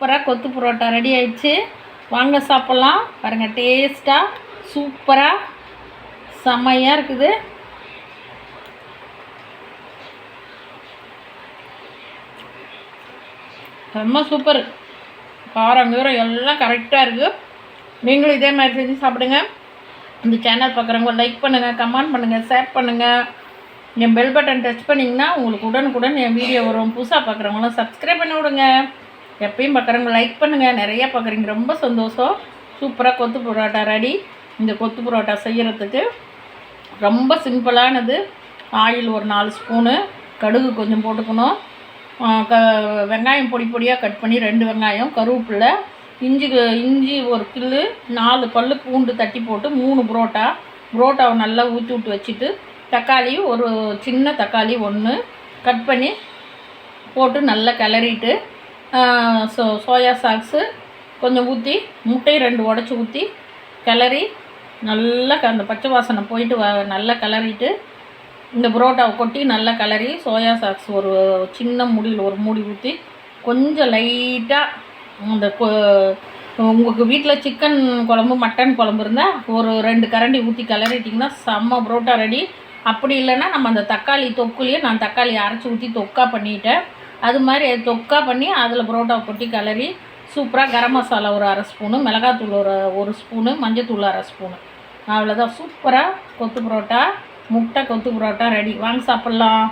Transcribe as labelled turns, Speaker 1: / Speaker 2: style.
Speaker 1: சூப்பராக கொத்து புரோட்டா ரெடி ஆயிடுச்சு. வாங்க சாப்பிட்லாம். பாருங்கள் டேஸ்ட்டாக சூப்பராக செம்மையாக இருக்குது. ரொம்ப சூப்பர். காரம் கீரம் எல்லாம் கரெக்டாக இருக்குது நீங்களும் இதே மாதிரி செஞ்சு சாப்பிடுங்க. இந்த சேனல் பார்க்குறவங்க லைக் பண்ணுங்கள் கமெண்ட் பண்ணுங்கள் ஷேர் பண்ணுங்கள் என் பெல் பட்டன் டச் பண்ணிங்கன்னா உங்களுக்கு உடனுக்குடன் என் வீடியோ வரும். புதுசாக பார்க்குறவங்களாம் சப்ஸ்கிரைப் பண்ணி விடுங்க. எப்பயும் பார்க்குறவங்க லைக் பண்ணுங்கள் நிறையா பார்க்குறீங்க ரொம்ப சந்தோஷம். சூப்பராக கொத்து புரோட்டா ரெடி இந்த கொத்து புரோட்டா செய்கிறதுக்கு ரொம்ப சிம்பிளானது. ஆயில் ஒரு நாலு ஸ்பூனு கடுகு கொஞ்சம் போட்டுக்கணும். க வெங்காயம் பொடி பொடியாக கட் பண்ணி ரெண்டு வெங்காயம் கருவேப்பிலை இஞ்சி இஞ்சி ஒரு கில்லு நாலு பல்லு பூண்டு தட்டி போட்டு மூணு புரோட்டா. புரோட்டாவை நல்லா ஊற்றி விட்டு வச்சுட்டு தக்காளி ஒரு சின்ன தக்காளி ஒன்று கட் பண்ணி போட்டு நல்லா கிளறிட்டு சோ சோயா சாக்ஸு கொஞ்சம் ஊற்றி முட்டையை ரெண்டு உடச்சி ஊற்றி கிளறி நல்லா க- அந்த பச்சை வாசனை போயிட்டு வ நல்லா கிளறிட்டு இந்த புரோட்டாவை கொட்டி நல்லா கிளறி சோயா சாக்ஸ் ஒரு சின்ன மூடியில் ஒரு மூடி ஊற்றி கொஞ்சம் லைட்டாக அந்த உங்களுக்கு வீட்டில் சிக்கன் குழம்பு மட்டன் குழம்பு இருந்தால் ஒரு ரெண்டு கரண்டி ஊற்றி கிளறிட்டிங்கன்னா செம்ம புரோட்டா ரெடி அப்படி இல்லைன்னா நம்ம அந்த தக்காளி தொக்குலேயே நான் தக்காளி அரைச்சி ஊற்றி தொக்கா பண்ணிட்டேன். அது மாதிரி தொக்கா பண்ணி அதில் பரோட்டா கொட்டி கிளறி சூப்பராக கரம் மசாலா ஒரு அரை ஸ்பூனு மிளகாத்தூள் ஒரு ஒரு ஸ்பூனு மஞ்சத்தூள் அரை ஸ்பூனு. அவ்வளோதான் சூப்பராக கொத்து புரோட்டா முட்டை கொத்து புரோட்டா ரெடி வாங்க சாப்பிட்லாம்.